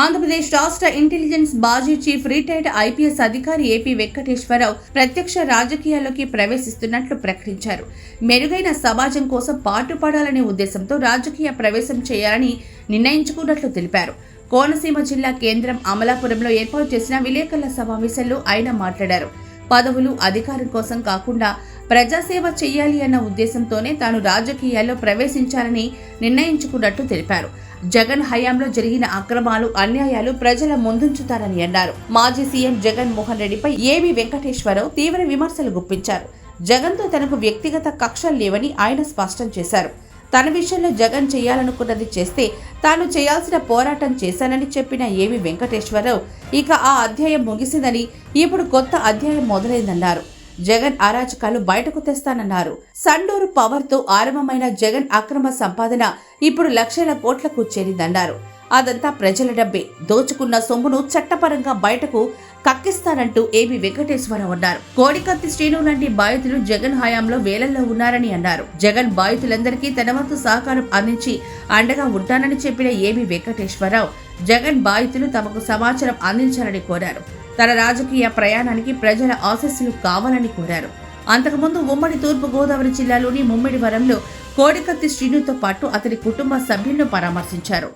ఆంధ్రప్రదేశ్ రాష్ట్ర ఇంటెలిజెన్స్ బాజీ chief retired IPS అధికారి ఏపీ వెంకటేశ్వరరావు ప్రత్యక్ష రాజకీయాల్లోకి ప్రవేశిస్తున్నట్లు ప్రకటించారు. మెరుగైన సమాజం కోసం పాటుపడాలనే ఉద్దేశంతో రాజకీయ ప్రవేశం చేయాలని నిర్ణయించుకున్నట్లు తెలిపారు. కోనసీమ జిల్లా కేంద్రం అమలాపురంలో ఏర్పాటు చేసిన విలేకరుల సమావేశంలో ఆయన మాట్లాడారు. పదవులు అధికారం కోసం కాకుండా ప్రజాసేవ చేయాలి అన్న ఉద్దేశంతోనే తాను రాజకీయాల్లో ప్రవేశించాలని నిర్ణయించుకున్నట్టు తెలిపారు. జగన్ హయాంలో జరిగిన అక్రమాలు అన్యాయాలు ప్రజల ముందుంచుతారని అన్నారు. మాజీ సీఎం జగన్ మోహన్ రెడ్డిపై ఏవి వెంకటేశ్వరరావు తీవ్ర విమర్శలు గుప్పించారు. జగన్తో తనకు వ్యక్తిగత కక్షలు లేవని ఆయన స్పష్టం చేశారు. తన విషయంలో జగన్ చేయాలనుకున్నది చేస్తే తాను చేయాల్సిన పోరాటం చేశానని చెప్పిన ఏవి వెంకటేశ్వరరావు ఇక ఆ అధ్యాయం ముగిసిందని ఇప్పుడు కొత్త అధ్యాయం మొదలైందన్నారు. జగన్ అరాచకాలు బయటకు తెస్తానన్నారు. సండూరు పవర్తో ఆరంభమైన జగన్ అక్రమ సంపాదన ఇప్పుడు లక్షల కోట్లకు చేరిందన్నారు. అదంతా ప్రజల డబ్బే. దోచుకున్న సొమ్మును చట్టపరంగా బయటకు కక్కిస్తానంటూ ఏబి వెంకటేశ్వరరావు అన్నారు. కోడికత్తి శ్రీను లాంటి బాధితులు జగన్ హయాంలో వేలల్లో ఉన్నారని అన్నారు. జగన్ బాధితులందరికీ తన వంతు సహకారం అందించి అండగా ఉంటానని చెప్పిన ఏబి వెంకటేశ్వరరావు జగన్ బాధితులు తమకు సమాచారం అందించాలని కోరారు. తన రాజకీయ ప్రయాణానికి ప్రజల ఆశస్సులు కావాలని కోరారు. అంతకుముందు ఉమ్మడి తూర్పు గోదావరి జిల్లాలోని ముమ్మిడివరంలో కోడికత్తి శ్రీనుతో పాటు అతని కుటుంబ సభ్యులను పరామర్శించారు.